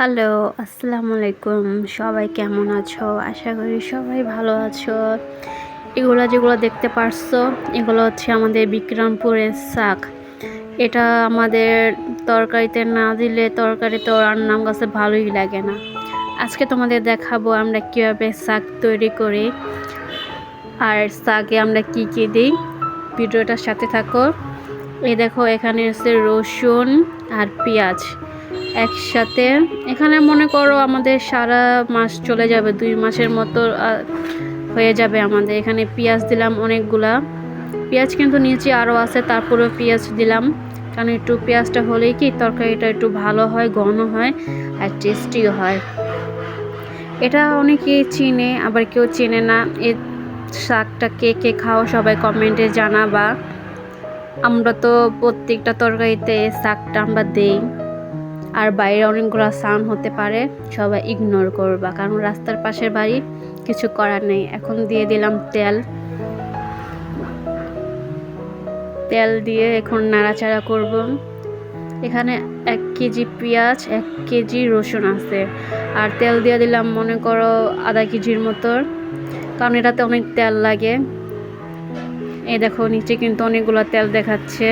Hello, আসসালামু আলাইকুম। সবাই কেমন আছো? আশা করি সবাই ভালো আছো। এগুলো যেগুলো দেখতে পারছ, এগুলো হচ্ছে আমাদের বিক্রমপুরের শাক। এটা আমাদের তরকারিতে না দিলে তরকারি তো রান্নার কাছে ভালোই লাগে না। আজকে তোমাদের দেখাবো আমরা কীভাবে শাক তৈরি করি আর শাকে আমরা কি কি দিই। ভিডিওটার সাথে থাকো। এই দেখো, এখানে আছে রসুন আর পেঁয়াজ। একসাথে। এখানে মনে করো আমাদের সারা মাস চলে যাবে, দুই মাসের মতো হয়ে যাবে আমাদের। এখানে পেঁয়াজ দিলাম অনেকগুলা। পেঁয়াজ কিন্তু নিচে আরও আছে, তারপরেও পেঁয়াজ দিলাম। কারণ একটু পেঁয়াজটা হলেই কি তরকারিটা একটু ভালো হয়, ঘন হয় আর টেস্টিও হয়। এটা অনেকেই চিনে, আবার কেউ চেনে না। এ শাকটা কে কে খাও সবাই কমেন্টে জানাবা। আমরা তো প্রত্যেকটা তরকারিতে শাকটা আমরা দেই। আর বাইরে অনেকগুলো সাউন্ড হতে পারে, সবাই ইগনোর করবা। কারণ রাস্তার পাশের বাড়ি কিছু করার নেই। এখন দিয়ে দিলাম তেল। তেল দিয়ে এখন নাড়াচাড়া করব। এখানে এক কেজি পেঁয়াজ, এক কেজি রসুন আছে। আর তেল দিয়ে দিলাম, মনে করো, আধা কেজির মতো। কারণ এটাতে অনেক তেল লাগে। এই দেখো, নিচে কিন্তু অনেকগুলো তেল দেখাচ্ছে।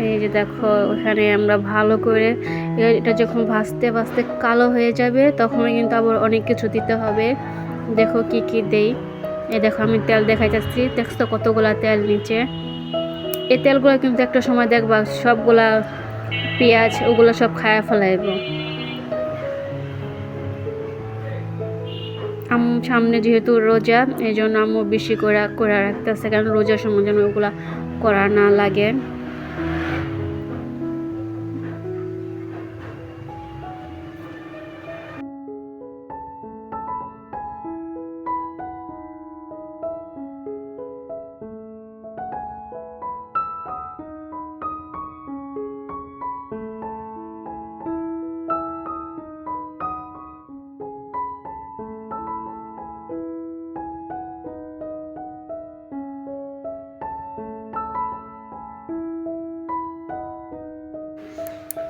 এই যে দেখো, ওখানে আমরা ভালো করে এটা যখন ভাজতে ভাজতে কালো হয়ে যাবে তখন কিন্তু আবার অনেক কিছু দিতে হবে। দেখো কি কি দেই। এই দেখো, আমি তেল দেখাইতেছি। দেখছ কতগুলা তেল নিচে? এই তেলগুলো কিন্তু একটা সময় দেখবা সবগুলা পেঁয়াজ, ওগুলো সব খায়া ফেলাইব। আম, সামনে যেহেতু রোজা, এই জন্য আম্মু বেশি করে করে রাখতেছে, কারণ রোজার সময় যেন ওগুলা করা না লাগে।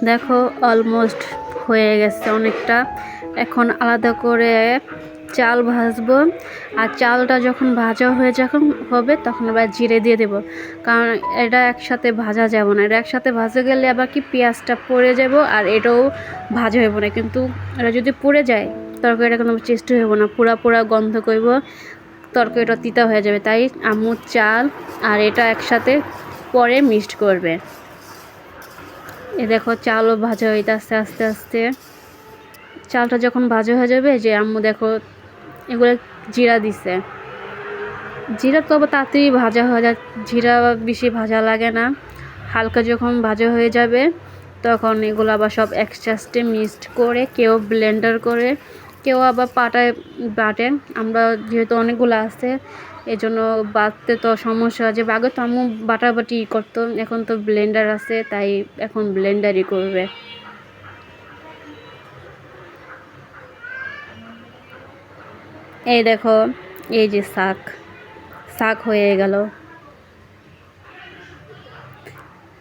দেখো অলমোস্ট হয়ে গেছে অনেকটা। এখন আলাদা করে চাল ভাজবো। আর চালটা যখন ভাজা হয়ে যখন হবে, তখন আবার জিরে দিয়ে দেবো। কারণ এটা একসাথে ভাজা যাব না। এটা একসাথে ভাজা গেলে আবার কি পেঁয়াজটা পড়ে যাব আর এটাও ভাজা হইব না। কিন্তু এটা যদি পুড়ে যায়, তরকারিটা কিন্তু টেস্টি হইব না। পুরা পুরা গন্ধ করব, তরকারিটা তিতা হয়ে যাবে। তাই আম্মু চাল আর এটা একসাথে পরে মিক্সড করবে। এ দেখো, চালও ভাজা হইতে আস্তে আস্তে। আস্তে চালটা যখন ভাজা হয়ে যাবে, যে আম্মু দেখো, এগুলো জিরা দিছে। জিরা তো আবার তাড়াতাড়ি ভাজা হয়ে যায়, জিরা বেশি ভাজা লাগে না। হালকা যখন ভাজা হয়ে যাবে, তখন এগুলো আবার সব একসাথে মিক্সড করে, কেউ ব্লেন্ডার করে, কেউ আবার পাটায় বাটে। আমরা যেহেতু অনেকগুলো আছে এই জন্য বাটতে তো সমস্যা যে আগে তো আম্মু বাটাবাটি করতো, এখন তো ব্লেন্ডার আছে, তাই এখন ব্লেন্ডারই করবে। এই দেখো, এই যে শাক শাক হয়ে গেল।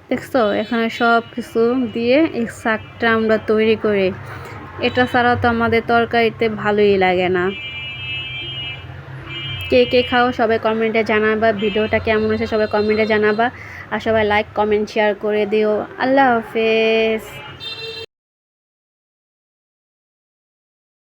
দেখছ? এখানে সব কিছু দিয়ে এই শাকটা আমরা তৈরি করি। এটা ছাড়া তো আমাদের তরকারিতে ভালোই লাগে না। কে কে খাও সবাই কমেন্টে জানাবা, ভিডিওটা কেমন আছে সবাই কমেন্টে জানাবা, আর সবাই লাইক কমেন্ট শেয়ার করে দিও। আল্লাহ হাফেজ।